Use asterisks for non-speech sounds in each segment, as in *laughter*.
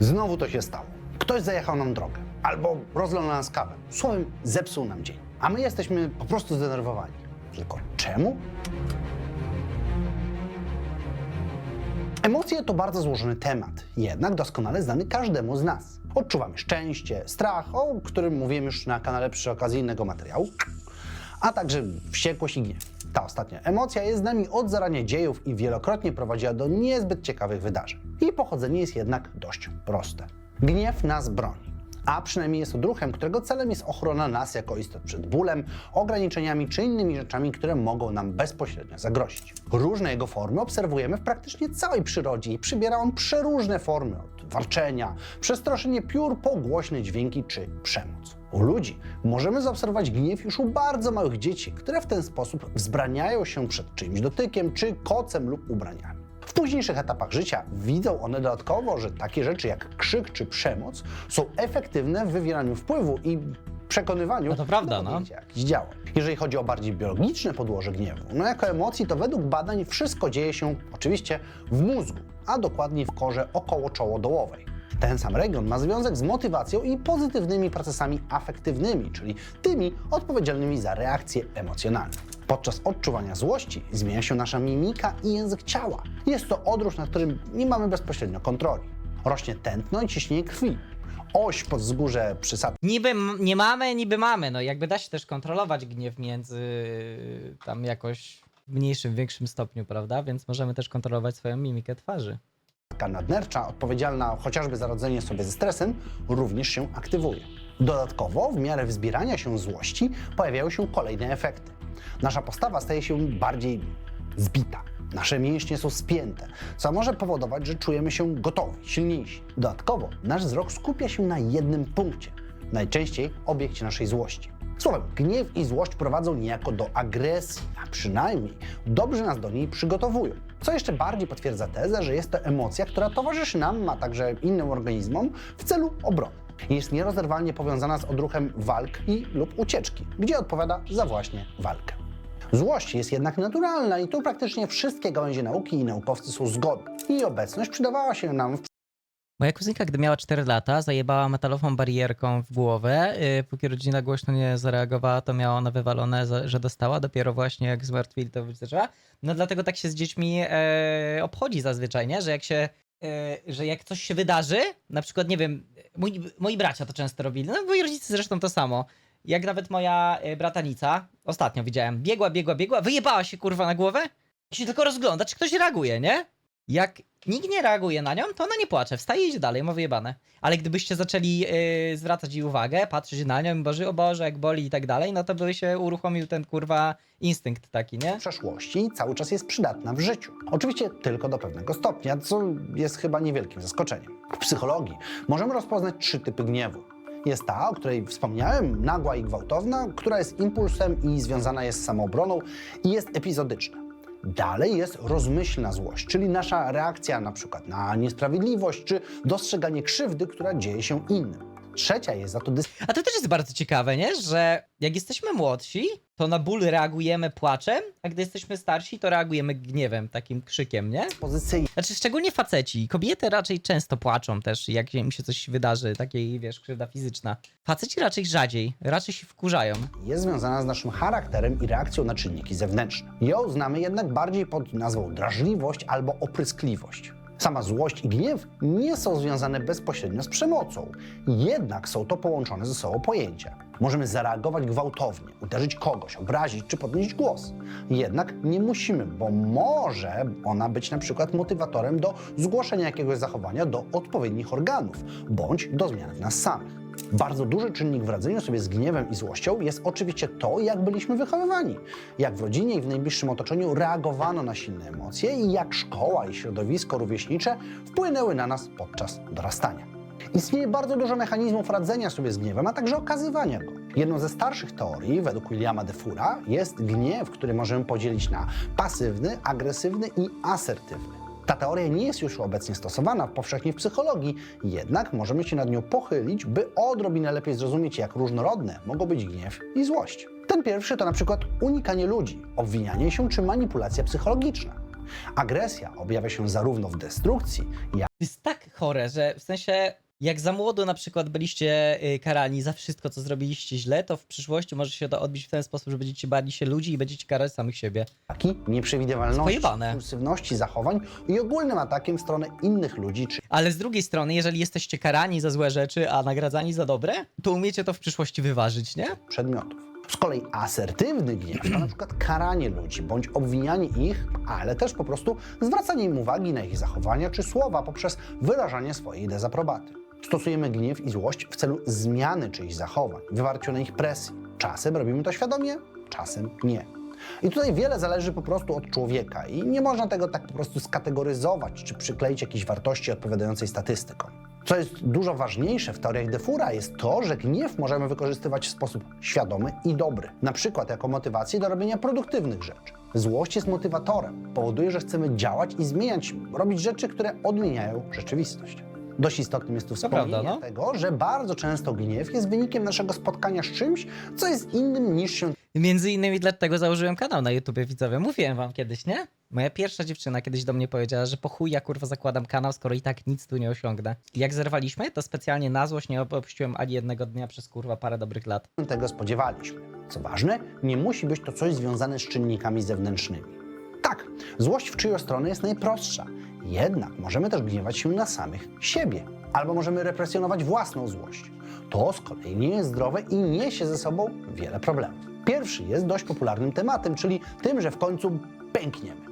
Znowu to się stało. Ktoś zajechał nam drogę, albo rozlał na nas kawę. Słowem, zepsuł nam dzień. A my jesteśmy po prostu zdenerwowani. Tylko czemu? Emocje to bardzo złożony temat, jednak doskonale znany każdemu z nas. Odczuwamy szczęście, strach, o którym mówiłem już na kanale przy okazji innego materiału, a także wściekłość i gniew. Ta ostatnia emocja jest z nami od zarania dziejów i wielokrotnie prowadziła do niezbyt ciekawych wydarzeń. Jej pochodzenie jest jednak dość proste. Gniew nas broni. A przynajmniej jest odruchem, którego celem jest ochrona nas jako istot przed bólem, ograniczeniami czy innymi rzeczami, które mogą nam bezpośrednio zagrozić. Różne jego formy obserwujemy w praktycznie całej przyrodzie i przybiera on przeróżne formy, od warczenia, przestraszenie piór po głośne dźwięki czy przemoc. U ludzi możemy zaobserwować gniew już u bardzo małych dzieci, które w ten sposób wzbraniają się przed czyimś dotykiem czy kocem lub ubraniami. W późniejszych etapach życia widzą one dodatkowo, że takie rzeczy jak krzyk czy przemoc są efektywne w wywieraniu wpływu i przekonywaniu No to prawda, do no. jakichś działań. Jeżeli chodzi o bardziej biologiczne podłoże gniewu, no jako emocji, to według badań wszystko dzieje się oczywiście w mózgu, a dokładniej w korze okołoczołodołowej. Ten sam region ma związek z motywacją i pozytywnymi procesami afektywnymi, czyli tymi odpowiedzialnymi za reakcje emocjonalne. Podczas odczuwania złości zmienia się nasza mimika i język ciała. Jest to odruch, nad którym nie mamy bezpośrednio kontroli. Rośnie tętno i ciśnienie krwi. Oś pod wzgórze przysadki Niby nie mamy, niby mamy. No jakby da się też kontrolować gniew między tam jakoś w mniejszym, większym stopniu, prawda? Więc możemy też kontrolować swoją mimikę twarzy. Klatka nadnercza, odpowiedzialna chociażby za radzenie sobie ze stresem, również się aktywuje. Dodatkowo, w miarę wzbierania się złości, pojawiają się kolejne efekty. Nasza postawa staje się bardziej zbita. Nasze mięśnie są spięte, co może powodować, że czujemy się gotowi, silniejsi. Dodatkowo, nasz wzrok skupia się na jednym punkcie, najczęściej obiekcie naszej złości. Słowem, gniew i złość prowadzą niejako do agresji, a przynajmniej dobrze nas do niej przygotowują. Co jeszcze bardziej potwierdza tezę, że jest to emocja, która towarzyszy nam, a także innym organizmom w celu obrony. Jest nierozerwalnie powiązana z odruchem walk i lub ucieczki, gdzie odpowiada za właśnie walkę. Złość jest jednak naturalna i tu praktycznie wszystkie gałęzie nauki i naukowcy są zgodni. Jej obecność przydawała się nam w Moja kuzynka, gdy miała 4 lata, zajebała metalową barierką w głowę. Yy, póki rodzina głośno nie zareagowała, to miała ona wywalone, że dostała. Dopiero właśnie jak zmartwili, to zaczęła. No dlatego tak się z dziećmi e, obchodzi zazwyczaj, nie? Że jak się, e, że jak coś się wydarzy, na przykład, nie wiem, moi, moi bracia to często robili, no moi rodzice zresztą to samo. Jak nawet moja e, bratanica, ostatnio widziałem, biegła, biegła, biegła, wyjebała się kurwa na głowę i się tylko rozgląda, czy ktoś reaguje, nie? Jak nikt nie reaguje na nią, to ona nie płacze, wstaje i idzie dalej, ma wyjebane. Ale gdybyście zaczęli yy, zwracać jej uwagę, patrzeć na nią, boże, o Boże, jak boli i tak dalej, no to by się uruchomił ten kurwa instynkt taki, nie? przeszłości i cały czas jest przydatna w życiu. Oczywiście tylko do pewnego stopnia, co jest chyba niewielkim zaskoczeniem. W psychologii możemy rozpoznać trzy typy gniewu. Jest ta, o której wspomniałem, nagła i gwałtowna, która jest impulsem i związana jest z samoobroną i jest epizodyczna. Dalej jest rozmyślna złość, czyli nasza reakcja na przykład na niesprawiedliwość czy dostrzeganie krzywdy, która dzieje się innym. Trzecia jest za to A to też jest bardzo ciekawe, nie? Że jak jesteśmy młodsi, to na ból reagujemy płaczem, a gdy jesteśmy starsi, to reagujemy gniewem, takim krzykiem, nie? dyspozycyjna. Znaczy, szczególnie faceci. Kobiety raczej często płaczą też, jak im się coś wydarzy, takiej, wiesz, krzywda fizyczna. Faceci raczej rzadziej, raczej się wkurzają. jest związana z naszym charakterem i reakcją na czynniki zewnętrzne. Ją znamy jednak bardziej pod nazwą drażliwość albo opryskliwość. Sama złość i gniew nie są związane bezpośrednio z przemocą, jednak są to połączone ze sobą pojęcia. Możemy zareagować gwałtownie, uderzyć kogoś, obrazić czy podnieść głos. Jednak nie musimy, bo może ona być na przykład motywatorem do zgłoszenia jakiegoś zachowania do odpowiednich organów bądź do zmian w nas samych. Bardzo duży czynnik w radzeniu sobie z gniewem i złością jest oczywiście to, jak byliśmy wychowywani, jak w rodzinie i w najbliższym otoczeniu reagowano na silne emocje i jak szkoła i środowisko rówieśnicze wpłynęły na nas podczas dorastania. Istnieje bardzo dużo mechanizmów radzenia sobie z gniewem, a także okazywania go. Jedną ze starszych teorii, według Williama Defura, jest gniew, który możemy podzielić na pasywny, agresywny i asertywny. Ta teoria nie jest już obecnie stosowana powszechnie w psychologii, jednak możemy się nad nią pochylić, by odrobinę lepiej zrozumieć, jak różnorodne mogą być gniew i złość. Ten pierwszy to na przykład unikanie ludzi, obwinianie się czy manipulacja psychologiczna. Agresja objawia się zarówno w destrukcji, jak To jest tak chore, że w sensie jak za młodo na przykład byliście y, karani za wszystko, co zrobiliście źle, to w przyszłości może się to odbić w ten sposób, że będziecie bali się ludzi i będziecie karać samych siebie. i nieprzewidywalności, impulsywności zachowań i ogólnym atakiem w stronę innych ludzi czy Ale z drugiej strony, jeżeli jesteście karani za złe rzeczy, a nagradzani za dobre, to umiecie to w przyszłości wyważyć, nie? przedmiotów. Z kolei asertywny gniew to na przykład karanie ludzi bądź obwinianie ich, ale też po prostu zwracanie im uwagi na ich zachowania czy słowa poprzez wyrażanie swojej dezaprobaty. Stosujemy gniew i złość w celu zmiany czyichś zachowań, wywarciu na nich presji. Czasem robimy to świadomie, czasem nie. I tutaj wiele zależy po prostu od człowieka i nie można tego tak po prostu skategoryzować czy przykleić jakiejś wartości odpowiadającej statystykom. Co jest dużo ważniejsze w teoriach Defura jest to, że gniew możemy wykorzystywać w sposób świadomy i dobry, na przykład jako motywację do robienia produktywnych rzeczy. Złość jest motywatorem, powoduje, że chcemy działać i zmieniać, robić rzeczy, które odmieniają rzeczywistość. Dość istotnym jest tu wspomnienie prawda, no. tego, że bardzo często gniew jest wynikiem naszego spotkania z czymś, co jest innym niż się Między innymi dlatego założyłem kanał na YouTubie, widzowie. Mówiłem wam kiedyś, nie? Moja pierwsza dziewczyna kiedyś do mnie powiedziała, że po chuj ja kurwa zakładam kanał, skoro i tak nic tu nie osiągnę. I Jak zerwaliśmy, to specjalnie na złość nie opuściłem ani jednego dnia przez kurwa parę dobrych lat. tego spodziewaliśmy. Co ważne, nie musi być to coś związane z czynnikami zewnętrznymi. Tak, złość w czyją stronę jest najprostsza. Jednak możemy też gniewać się na samych siebie. Albo możemy represjonować własną złość. To z kolei nie jest zdrowe i niesie ze sobą wiele problemów. Pierwszy jest dość popularnym tematem, czyli tym, że w końcu pękniemy.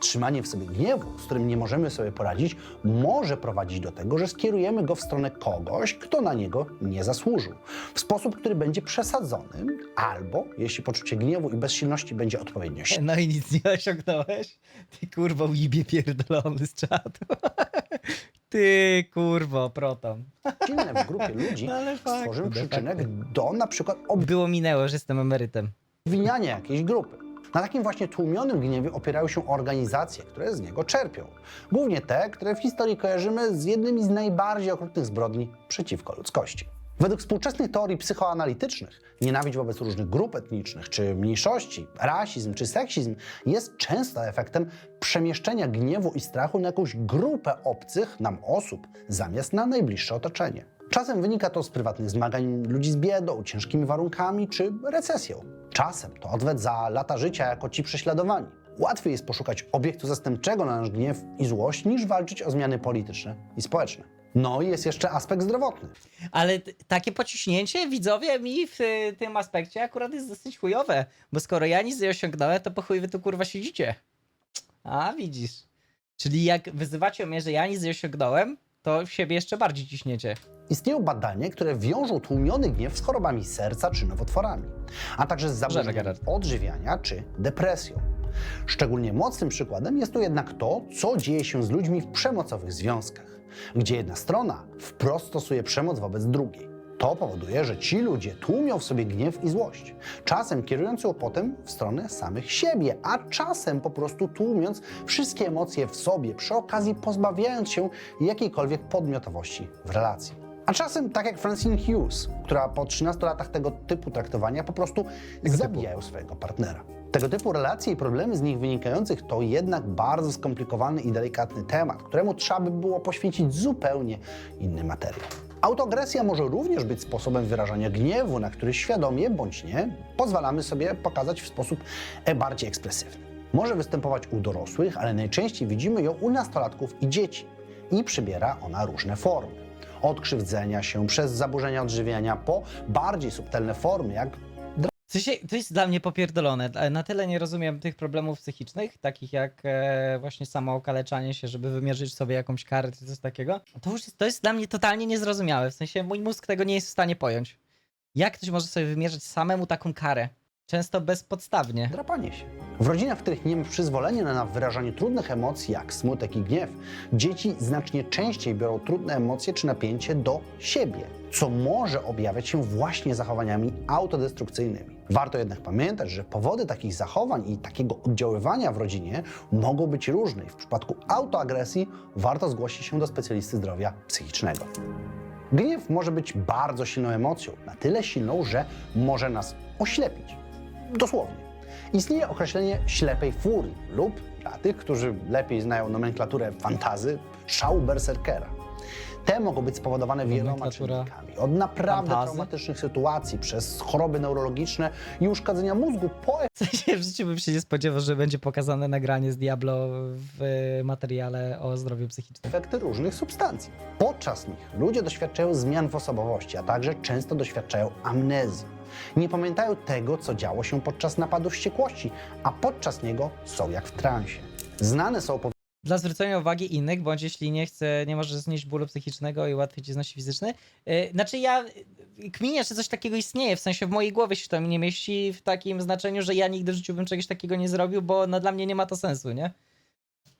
Trzymanie w sobie gniewu, z którym nie możemy sobie poradzić, może prowadzić do tego, że skierujemy go w stronę kogoś, kto na niego nie zasłużył. W sposób, który będzie przesadzony, albo jeśli poczucie gniewu i bezsilności będzie odpowiednio silne, No i nic nie osiągnąłeś? Ty kurwo łibie pierdolony z czatu. *laughs* Ty kurwo, proton. silne w grupie *laughs* ludzi No ale fakt, stworzył de przyczynek facto. do na przykład Było minęło, że jestem emerytem. obwiniania jakiejś grupy. Na takim właśnie tłumionym gniewie opierają się organizacje, które z niego czerpią. Głównie te, które w historii kojarzymy z jednymi z najbardziej okrutnych zbrodni przeciwko ludzkości. Według współczesnych teorii psychoanalitycznych nienawiść wobec różnych grup etnicznych czy mniejszości, rasizm czy seksizm jest często efektem przemieszczenia gniewu i strachu na jakąś grupę obcych nam osób zamiast na najbliższe otoczenie. Czasem wynika to z prywatnych zmagań ludzi z biedą, ciężkimi warunkami czy recesją. Czasem to odwet za lata życia jako ci prześladowani. Łatwiej jest poszukać obiektu zastępczego na nasz gniew i złość, niż walczyć o zmiany polityczne i społeczne. No i jest jeszcze aspekt zdrowotny. Ale takie pociśnięcie widzowie mi w y, tym aspekcie akurat jest dosyć chujowe, bo skoro ja nic nie osiągnąłem, to po chuj wy tu kurwa siedzicie. A widzisz. Czyli jak wyzywacie mnie, że ja nic nie osiągnąłem, to w siebie jeszcze bardziej ciśniecie. Istnieją badania, które wiążą tłumiony gniew z chorobami serca czy nowotworami, a także z zaburzeniami Gerard. odżywiania czy depresją. Szczególnie mocnym przykładem jest tu jednak to, co dzieje się z ludźmi w przemocowych związkach, gdzie jedna strona wprost stosuje przemoc wobec drugiej. To powoduje, że ci ludzie tłumią w sobie gniew i złość, czasem kierując ją potem w stronę samych siebie, a czasem po prostu tłumiąc wszystkie emocje w sobie, przy okazji pozbawiając się jakiejkolwiek podmiotowości w relacji. A czasem, tak jak Francine Hughes, która po 13 latach tego typu traktowania po prostu zabijają swojego partnera. Tego typu relacje i problemy z nich wynikających to jednak bardzo skomplikowany i delikatny temat, któremu trzeba by było poświęcić zupełnie inny materiał. Autoagresja może również być sposobem wyrażania gniewu, na który świadomie bądź nie pozwalamy sobie pokazać w sposób e, bardziej ekspresywny. Może występować u dorosłych, ale najczęściej widzimy ją u nastolatków i dzieci i przybiera ona różne formy. Od krzywdzenia się przez zaburzenia odżywiania po bardziej subtelne formy, jak To jest dla mnie popierdolone. ale Na tyle nie rozumiem tych problemów psychicznych, takich jak e, właśnie samo okaleczanie się, żeby wymierzyć sobie jakąś karę czy coś takiego. To już jest, to jest dla mnie totalnie niezrozumiałe. W sensie mój mózg tego nie jest w stanie pojąć. Jak ktoś może sobie wymierzyć samemu taką karę? Często bezpodstawnie. drapanie się. W rodzinach, w których nie ma przyzwolenia na wyrażanie trudnych emocji, jak smutek i gniew, dzieci znacznie częściej biorą trudne emocje czy napięcie do siebie, co może objawiać się właśnie zachowaniami autodestrukcyjnymi. Warto jednak pamiętać, że powody takich zachowań i takiego oddziaływania w rodzinie mogą być różne i w przypadku autoagresji warto zgłosić się do specjalisty zdrowia psychicznego. Gniew może być bardzo silną emocją, na tyle silną, że może nas oślepić. Dosłownie. istnieje określenie ślepej furii lub, dla tych, którzy lepiej znają nomenklaturę fantazy, szału berserkera. Te mogą być spowodowane wieloma czynnikami. Od naprawdę fantazy? traumatycznych sytuacji, przez choroby neurologiczne i uszkodzenia mózgu, po W sensie w życiu bym się nie spodziewał, że będzie pokazane nagranie z Diablo w materiale o zdrowiu psychicznym. efekty różnych substancji. Podczas nich ludzie doświadczają zmian w osobowości, a także często doświadczają amnezji. Nie pamiętają tego, co działo się podczas napadu wściekłości, a podczas niego są jak w transie. Znane są Dla zwrócenia uwagi innych, bądź jeśli nie chce, nie możesz znieść bólu psychiczne i łatwiej ci znosi fizyczny. Yy, znaczy ja yy, kminię, że coś takiego istnieje, w sensie w mojej głowie się to nie mieści w takim znaczeniu, że ja nigdy w życiu bym czegoś takiego nie zrobił, bo no, dla mnie nie ma to sensu, nie?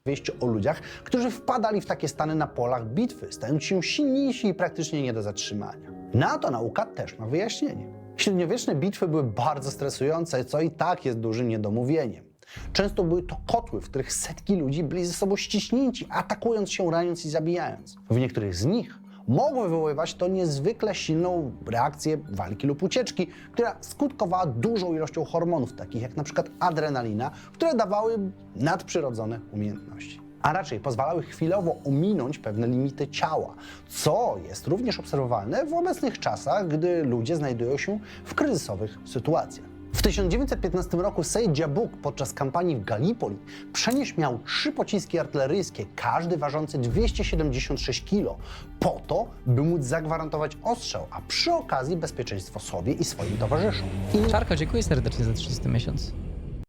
opowieści o ludziach, którzy wpadali w takie stany na polach bitwy, stając się silniejsi i praktycznie nie do zatrzymania. Na to nauka też ma wyjaśnienie. Średniowieczne bitwy były bardzo stresujące, co i tak jest dużym niedomówieniem. Często były to kotły, w których setki ludzi byli ze sobą ściśnięci, atakując się, raniąc i zabijając. W niektórych z nich mogło wywoływać to niezwykle silną reakcję walki lub ucieczki, która skutkowała dużą ilością hormonów, takich jak przykład adrenalina, które dawały nadprzyrodzone umiejętności. A raczej pozwalały chwilowo ominąć pewne limity ciała, co jest również obserwowalne w obecnych czasach, gdy ludzie znajdują się w kryzysowych sytuacjach. W 1915 roku Sejdzia Buk podczas kampanii w Gallipoli przenieśmiał trzy pociski artyleryjskie, każdy ważący 276 kg, po to, by móc zagwarantować ostrzał, a przy okazji bezpieczeństwo sobie i swoim towarzyszom. I Czarko, dziękuję serdecznie za 30 miesiąc.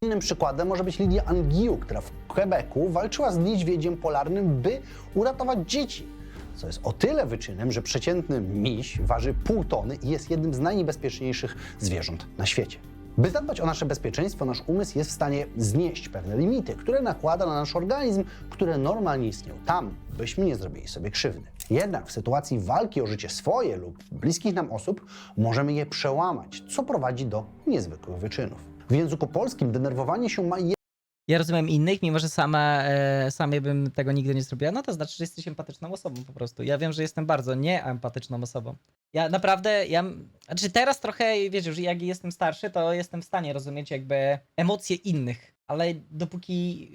Innym przykładem może być Lidia Angiu, która w Quebecu walczyła z niedźwiedziem polarnym, by uratować dzieci. Co jest o tyle wyczynem, że przeciętny miś waży pół tony i jest jednym z najniebezpieczniejszych zwierząt na świecie. By zadbać o nasze bezpieczeństwo, nasz umysł jest w stanie znieść pewne limity, które nakłada na nasz organizm, które normalnie istnieją tam, byśmy nie zrobili sobie krzywdy. Jednak w sytuacji walki o życie swoje lub bliskich nam osób możemy je przełamać, co prowadzi do niezwykłych wyczynów. W języku polskim denerwowanie się ma Ja rozumiem innych, mimo że sama, e, bym tego nigdy nie zrobiła, no to znaczy, że jesteś empatyczną osobą po prostu. Ja wiem, że jestem bardzo nieempatyczną osobą. Ja naprawdę, ja, znaczy teraz trochę, wiecie, już jak jestem starszy, to jestem w stanie rozumieć jakby emocje innych, ale dopóki,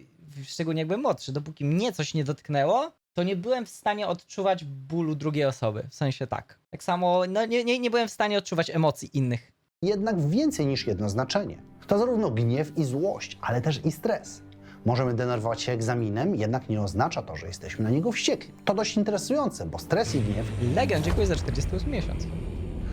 szczególnie jakby młodszy, dopóki mnie coś nie dotknęło, to nie byłem w stanie odczuwać bólu drugiej osoby, w sensie tak. Tak samo, no nie, nie, nie byłem w stanie odczuwać emocji innych. jednak więcej niż jedno znaczenie. To zarówno gniew i złość, ale też i stres. Możemy denerwować się egzaminem, jednak nie oznacza to, że jesteśmy na niego wściekli. To dość interesujące, bo stres i gniew Legion, dziękuję za 48 miesiąc.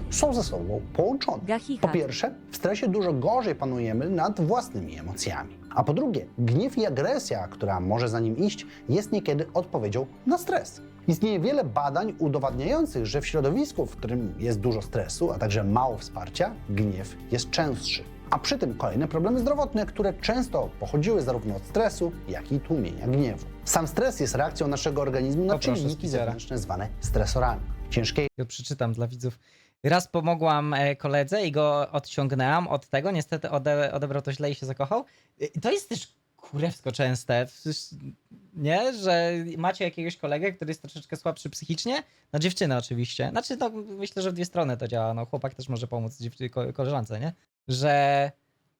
są ze sobą połączone. Gachicha. Po pierwsze, w stresie dużo gorzej panujemy nad własnymi emocjami. A po drugie, gniew i agresja, która może za nim iść, jest niekiedy odpowiedzią na stres. Istnieje wiele badań udowadniających, że w środowisku, w którym jest dużo stresu, a także mało wsparcia, gniew jest częstszy. A przy tym kolejne problemy zdrowotne, które często pochodziły zarówno od stresu, jak i tłumienia gniewu. Sam stres jest reakcją naszego organizmu na Poproszę czynniki speakera. zewnętrzne zwane stresorami. Ciężkie Ja przeczytam dla widzów. Raz pomogłam e, koledze i go odciągnęłam od tego. Niestety ode, odebrał to źle i się zakochał. I To jest też kurewsko częste. Nie, że macie jakiegoś kolegę, który jest troszeczkę słabszy psychicznie. No dziewczynę oczywiście. Znaczy, no, myślę, że w dwie strony to działa. No, chłopak też może pomóc dziewczy- ko- koleżance, nie? Że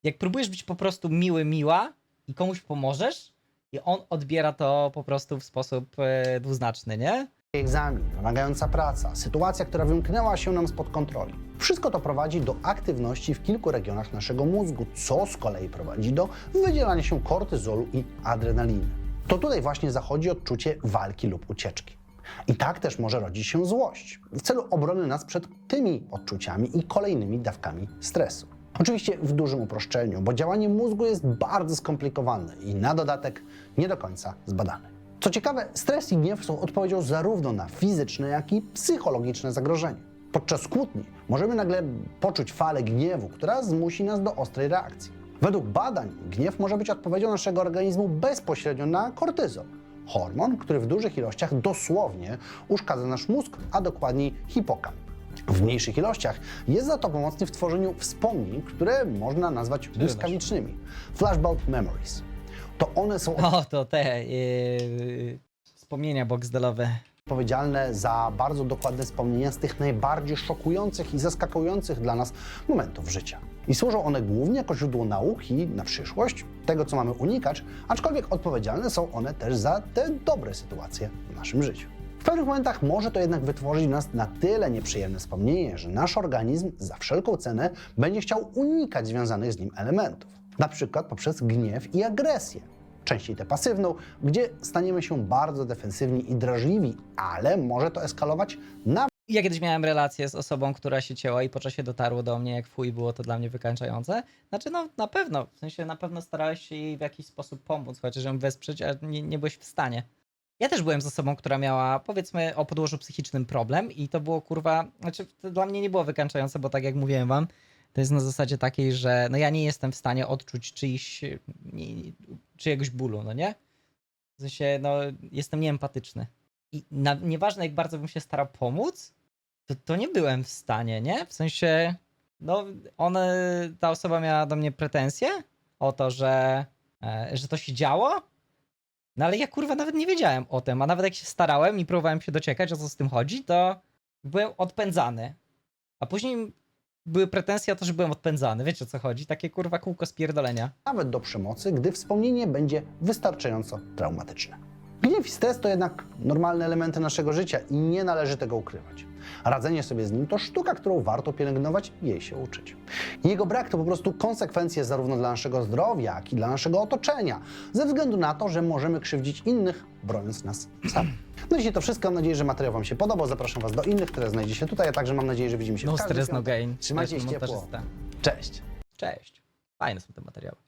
jak próbujesz być po prostu miły, miła i komuś pomożesz, i on odbiera to po prostu w sposób e, dwuznaczny, nie? Egzamin, wymagająca praca, sytuacja, która wymknęła się nam spod kontroli. Wszystko to prowadzi do aktywności w kilku regionach naszego mózgu, co z kolei prowadzi do wydzielania się kortyzolu i adrenaliny. To tutaj właśnie zachodzi odczucie walki lub ucieczki. I tak też może rodzić się złość, w celu obrony nas przed tymi odczuciami i kolejnymi dawkami stresu. Oczywiście w dużym uproszczeniu, bo działanie mózgu jest bardzo skomplikowane i na dodatek nie do końca zbadane. Co ciekawe, stres i gniew są odpowiedzią zarówno na fizyczne, jak i psychologiczne zagrożenie. Podczas kłótni możemy nagle poczuć falę gniewu, która zmusi nas do ostrej reakcji. Według badań gniew może być odpowiedzią naszego organizmu bezpośrednio na kortyzol, hormon, który w dużych ilościach dosłownie uszkadza nasz mózg, a dokładniej hipokamp. W mniejszych ilościach jest za to pomocny w tworzeniu wspomnień, które można nazwać błyskawicznymi. Flashbulb memories. To one są O, to te yy, wspomnienia boxdelowe. odpowiedzialne za bardzo dokładne wspomnienia z tych najbardziej szokujących i zaskakujących dla nas momentów życia. I służą one głównie jako źródło nauki na przyszłość, tego co mamy unikać, aczkolwiek odpowiedzialne są one też za te dobre sytuacje w naszym życiu. W pewnych momentach może to jednak wytworzyć w nas na tyle nieprzyjemne wspomnienie, że nasz organizm za wszelką cenę będzie chciał unikać związanych z nim elementów. Na przykład poprzez gniew i agresję. Częściej tę pasywną, gdzie staniemy się bardzo defensywni i drażliwi, ale może to eskalować na Ja kiedyś miałem relację z osobą, która się cięła i po czasie dotarło do mnie, jak fuj było to dla mnie wykańczające. Znaczy, no na pewno, w sensie na pewno starałeś się jej w jakiś sposób pomóc, chociaż ją wesprzeć, a nie, nie byłeś w stanie. Ja też byłem z osobą, która miała, powiedzmy, o podłożu psychicznym problem i to było, kurwa, znaczy dla mnie nie było wykańczające, bo tak jak mówiłem wam, to jest na zasadzie takiej, że no ja nie jestem w stanie odczuć czyjś, czyjegoś bólu, no nie? W sensie, no jestem nieempatyczny. I na, nieważne jak bardzo bym się starał pomóc, to, to nie byłem w stanie, nie? W sensie, no, one, ta osoba miała do mnie pretensje o to, że, e, że to się działo, no ale ja kurwa nawet nie wiedziałem o tym, a nawet jak się starałem i próbowałem się dociekać, o co z tym chodzi, to byłem odpędzany. A później były pretensje o to, że byłem odpędzany. Wiecie o co chodzi? Takie kurwa kółko spierdolenia. nawet do przemocy, gdy wspomnienie będzie wystarczająco traumatyczne. Gniew i stres to jednak normalne elementy naszego życia i nie należy tego ukrywać. Radzenie sobie z nim to sztuka, którą warto pielęgnować i jej się uczyć. Jego brak to po prostu konsekwencje zarówno dla naszego zdrowia, jak i dla naszego otoczenia, ze względu na to, że możemy krzywdzić innych, broniąc nas samych. No dzisiaj to wszystko. Mam nadzieję, że materiał Wam się podobał. Zapraszam Was do innych, które znajdziecie tutaj, a także mam nadzieję, że widzimy się No w każdy stress, no gain. Trzymajcie się ciepło. Cześć. Cześć. Fajne są te materiały.